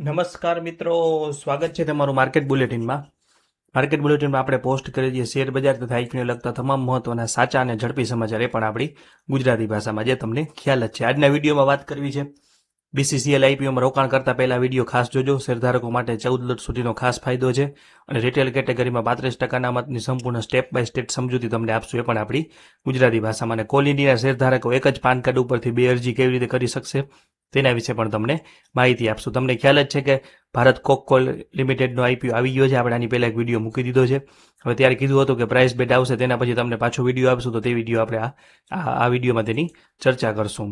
નમસ્કાર મિત્રો, સ્વાગત છે તમારું માર્કેટ બુલેટિનમાં. માર્કેટ બુલેટિનમાં આપણે પોસ્ટ કરીએ છીએ શેર બજાર તથા આઈપીને લગતા તમામ મહત્વના સાચા અને ઝડપી સમાચાર એ પણ આપણી ગુજરાતી ભાષામાં. જે તમને ખ્યાલ જ છે. આજના વિડીયોમાં વાત કરવી છે બીસીસીએલ આઈપીઓમાં રોકાણ કરતા પહેલા વીડિયો ખાસ જોજો. શેરધારકો માટે ચૌદ લોટ સુધીનો ખાસ ફાયદો છે. અને રિટેલ કેટેગરીમાં પાંત્રીસ ટકાના મતની સંપૂર્ણ સ્ટેપ બાય સ્ટેપ સમજૂતી તમને આપશું. એ પણ આપણી ગુજરાતી ભાષામાં. અને કોલ ઇન્ડિયાના શેરધારકો એક જ પાન કાર્ડ ઉપરથી બે અરજી કેવી રીતે કરી શકશે તેના વિશે પણ તમને માહિતી આપશું. તમને ખ્યાલ જ છે કે ભારત કોક કોલ લિમિટેડનો આઈપીઓ આવી ગયો છે. આપણે આની પહેલાં એક વીડિયો મૂકી દીધો છે. હવે ત્યારે કીધું હતું કે પ્રાઇસ બેટ આવશે, તેના પછી તમને પાછો વીડિયો આપશું, તો તે વીડિયો આપણે આ આ વિડીયોમાં તેની ચર્ચા કરશું.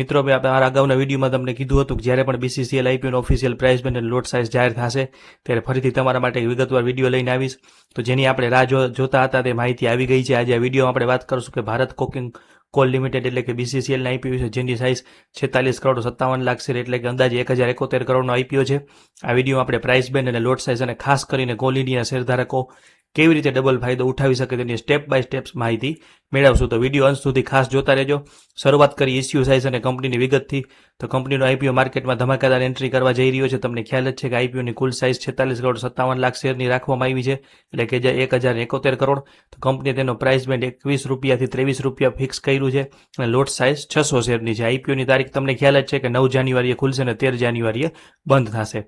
મિત્રો, મેં આપણે મારા અગાઉના વિડીયોમાં તમને કીધું હતું કે જ્યારે પણ બીસીસીએલ આઈપીઓનો ઓફિશિયલ પ્રાઇસ બેન્ડ અને લોટ સાઇઝ જાહેર થશે, ત્યારે ફરીથી તમારા માટે વિગતવાર વીડિયો લઈને આવીશ. તો જેની આપણે રાહ જોતા હતા તે માહિતી આવી ગઈ છે. આજે આ વિડીયોમાં આપણે વાત કરીશું કે ભારત કોકિંગ કોલ લિમિટેડ એટલે કે બીસીસીએલના આઈપીઓ છે જેની સાઇઝ છેતાલીસ કરોડ સત્તાવન લાખ શેર એટલે કે અંદાજે એક હજાર એકોતેર કરોડનો આઈપીઓ છે. આ વિડીયોમાં આપણે પ્રાઇસ બેન્ડ અને લોટ સાઇઝ અને ખાસ કરીને કોલ ઇન્ડિયાના શેરધારકો કેવી રીતે ડબલ ફાયદો ઉઠાવી શકે તેની સ્ટેપ બાય સ્ટેપ માહિતી મેળવશું. તો વીડિયો અંત સુધી ખાસ જોતા રહેજો. શરૂઆત કરી ઇસ્યુ સાઇઝ અને કંપનીની વિગતથી. તો કંપનીનો આઈપીઓ માર્કેટમાં ધમાકેદાર એન્ટ્રી કરવા જઈ રહ્યો છે. તમને ખ્યાલ જ છે કે આઈપીઓની કુલ સાઇઝ છેતાલીસ કરોડ સત્તાવન લાખ શેરની રાખવામાં આવી છે. એટલે કે જે એક હજાર એકોતેર કરોડ. તો કંપનીએ તેનો પ્રાઇસ બેન્ડ એકવીસ રૂપિયાથી ત્રેવીસ રૂપિયા ફિક્સ કર્યું છે. અને લોટ સાઇઝ છસો શેરની છે. આઈપીઓની તારીખ તમને ખ્યાલ જ છે કે નવ જાન્યુઆરીએ ખુલશે અને તેર જાન્યુઆરીએ બંધ થશે.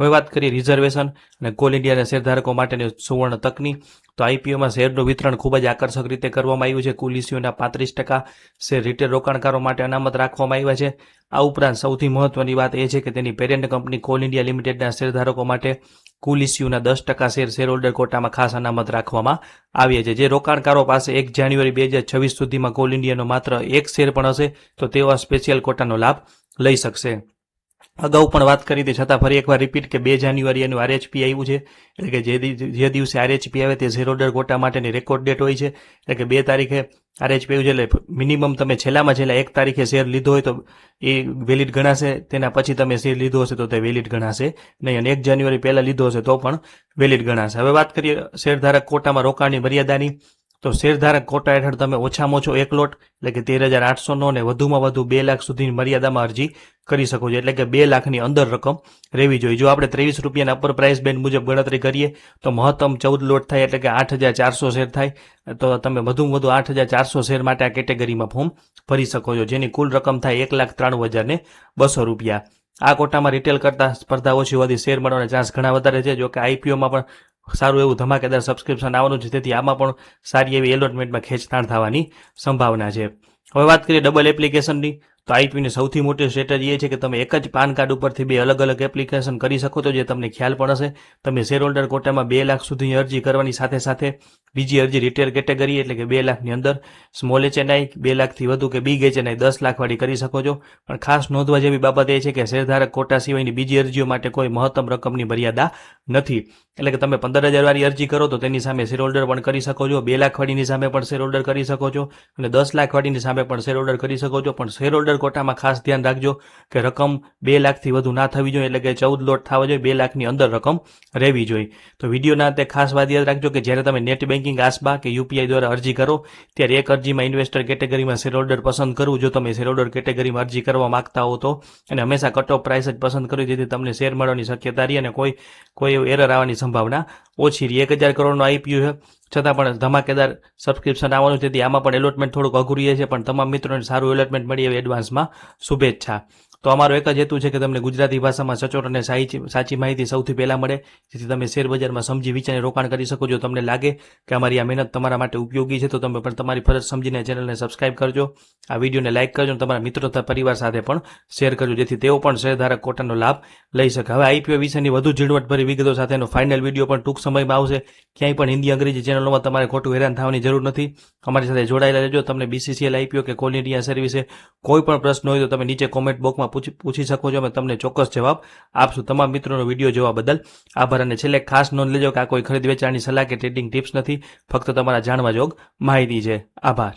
હવે વાત કરીએ રિઝર્વેશન અને કોલ ઇન્ડિયાના શેરધારકો માટેની સુવર્ણ તકની. તો આઈપીઓમાં શેરનું વિતરણ ખૂબ જ આકર્ષક રીતે કરવામાં આવ્યું છે. કુલ ઇસ્યુના પાંત્રીસ ટકા શેર રિટેલ રોકાણકારો માટે અનામત રાખવામાં આવ્યા છે. આ ઉપરાંત સૌથી મહત્વની વાત એ છે કે તેની પેરેન્ટ કંપની કોલ ઇન્ડિયા લિમિટેડના શેરધારકો માટે કુલ ઇસ્યુના દસ ટકા શેર શેર હોલ્ડર કોટામાં ખાસ અનામત રાખવામાં આવ્યા છે. જે રોકાણકારો પાસે એક જાન્યુઆરી બે હજાર છવ્વીસ સુધીમાં કોલ ઇન્ડિયાનો માત્ર એક શેર પણ હશે, તો આ સ્પેશિયલ કોટાનો લાભ લઈ શકશે. અગાઉ પણ વાત કરી હતી, છતાં ફરી એકવાર રિપીટ કે બે જાન્યુઆરી એનું આરએચપી આવ્યું છે. એટલે કે જે જે દિવસે આરએચપી આવે તે શેર ડર કોટા માટેની રેકોર્ડ ડેટ હોય છે. એટલે કે બે તારીખે આરએચપી આવ્યું છે, એટલે મિનિમમ તમે છેલ્લામાં છેલ્લા એક તારીખે શેર લીધો હોય તો એ વેલિડ ગણાશે. તેના પછી તમે શેર લીધો હશે તો તે વેલિડ ગણાશે. નહીં, અને એક જાન્યુઆરી પહેલાં લીધો હશે તો પણ વેલિડ ગણાશે. હવે વાત કરીએ શેરધારક કોટામાં રોકાણની મર્યાદાની. તો શેરધારક કોટા હેઠળ તમે ઓછામાં ઓછો એક લોટ, એટલે કે તેર હજાર આઠસોનો અને વધુમાં વધુ બે લાખ સુધીની મર્યાદામાં અરજી કરી શકો છો. એટલે કે બે લાખની અંદર રકમ રહેવી જોઈએ. જો આપણે ત્રેવીસ રૂપિયાના અપર પ્રાઇસ બેન્ડ મુજબ ગણતરી કરીએ, તો મહત્તમ ચૌદ લોટ થાય એટલે કે આઠ હજાર ચારસો શેર થાય. તો તમે વધુમાં વધુ આઠ હજાર ચારસો શેર માટે આ કેટેગરીમાં ફોર્મ ભરી શકો છો. જેની કુલ રકમ થાય એક લાખ ત્રાણું હજાર ને બસો રૂપિયા. આ કોટામાં રિટેલ કરતાં સ્પર્ધા ઓછી હોવાથી શેર મળવાના ચાન્સ ઘણા વધારે છે. જો કે આઈપીઓમાં પણ સારું એવું ધમાકેદાર સબસ્ક્રિપ્શન આવવાનું છે, તેથી આમાં પણ સારી એવી એલોટમેન્ટમાં ખેંચતાણ થવાની સંભાવના છે. હવે વાત કરીએ ડબલ એપ્લિકેશનની તો આઈપીની સૌથી મોટી સ્ટ્રેટેજી એ છે કે તમે એક જ પાન કાર્ડ ઉપરથી બે અલગ અલગ એપ્લિકેશન કરી શકો છો, જે તમને ખ્યાલ પણ હશે. તમે શેર હોલ્ડર કોટામાં બે લાખ સુધીની અરજી કરવાની સાથે સાથે બીજી અરજી રિટેલ કેટેગરી એટલે કે બે લાખની અંદર સ્મોલ એચએનઆઈ બે લાખથી વધુ કે બિગ એચએનઆઈ દસ લાખવાળી કરી શકો છો. પણ ખાસ નોંધવા જેવી બાબત એ છે કે શેરધારક કોટા સિવાયની બીજી અરજીઓ માટે કોઈ મહત્તમ રકમની મર્યાદા નથી. એટલે કે તમે પંદર હજાર વાળી અરજી કરો તો તેની સામે શેર હોલ્ડર પણ કરી શકો છો, બે લાખ વાળીની સામે પણ શેર હોલ્ડર કરી શકો છો અને દસ લાખ વાળીની સામે પણ શેર હોલ્ડર કરી શકો છો. પણ શેર હોલ્ડર કોટામાં ખાસ ધ્યાન રાખજો કે રકમ બે લાખથી વધુ ના થવી જોઈએ, એટલે કે ચૌદ લોટ થવા જોઈએ, બે લાખની અંદર રકમ રહેવી જોઈએ. તો વિડીયોના તે ખાસ વાત યાદ રાખજો કે જ્યારે તમે નેટ બેન્કિંગ આસબા કે યુપીઆઈ દ્વારા અરજી કરો, ત્યારે એક અરજીમાં ઇન્વેસ્ટર કેટેગરીમાં શેર હોલ્ડર પસંદ કરવું. જો તમે શેર હોલ્ડર કેટેગરીમાં અરજી કરવા માંગતા હો તો અને હંમેશા કટ ઓફ પ્રાઇસ જ પસંદ કરવી, જેથી તમને શેર મળવાની શક્યતા રહી અને કોઈ કોઈ એરર આવવાની સંભાવના ઓછી રહી. એક હજાર કરોડનો આઈપીઓ છે. છતાં પણ ધમાકેદાર સબસ્ક્રિપ્શન આવવાનું છે. તેથી આમાં પણ એલોટમેન્ટ થોડુંક અઘરું છે. પણ તમામ મિત્રોને સારું એલોટમેન્ટ મળી એવી એડવાન્સમાં શુભેચ્છા. તો અમારો એક જ હેતુ છે કે તમને ગુજરાતી ભાષામાં સચોટ અને સાચી માહિતી સૌથી પહેલાં મળે. જેથી તમે શેર બજારમાં સમજી વિચારીને રોકાણ કરી શકો જો તમને લાગે કે અમારી આ મહેનત તમારા માટે ઉપયોગી છે, તો તમે પણ તમારી ફરજ સમજીને ચેનલને સબસ્ક્રાઇબ કરજો. આ વિડીયોને લાઇક કરજો અને તમારા મિત્રો તથા પરિવાર સાથે પણ શેર કરજો, જેથી તેઓ પણ શેરધારક કોટાનો લાભ લઈ શકે. હવે આઈપીઓ વિશેની વધુ ઝીણવટભરી વિગતો સાથેનો ફાઇનલ વીડિયો પણ ટૂંક સમયમાં આવશે. ક્યાંય પણ હિન્દી અંગ્રેજી ચેનલોમાં તમારે ખોટું હેરાન થવાની જરૂર નથી. અમારી સાથે જોડાયેલા રહેજો. તમને બીસીસીએલ આઈપીઓ કે કોલ ઇન્ડિયા સર્વિસે કોઈ પણ પ્રશ્ન હોય તો તમે નીચે કોમેન્ટ બોક્સમાં પૂછી પૂછી શકો છો અમે તમને ચોક્કસ જવાબ આપશું. તમામ મિત્રોનો વીડિયો જોવા બદલ આભાર. અને છેલ્લે ખાસ નોંધ લેજો કે આ કોઈ ખરીદ વેચાણની સલાહ કે ટ્રેડિંગ ટિપ્સ નથી. ફક્ત તમારા જાણવા જોગ માહિતી છે. આભાર.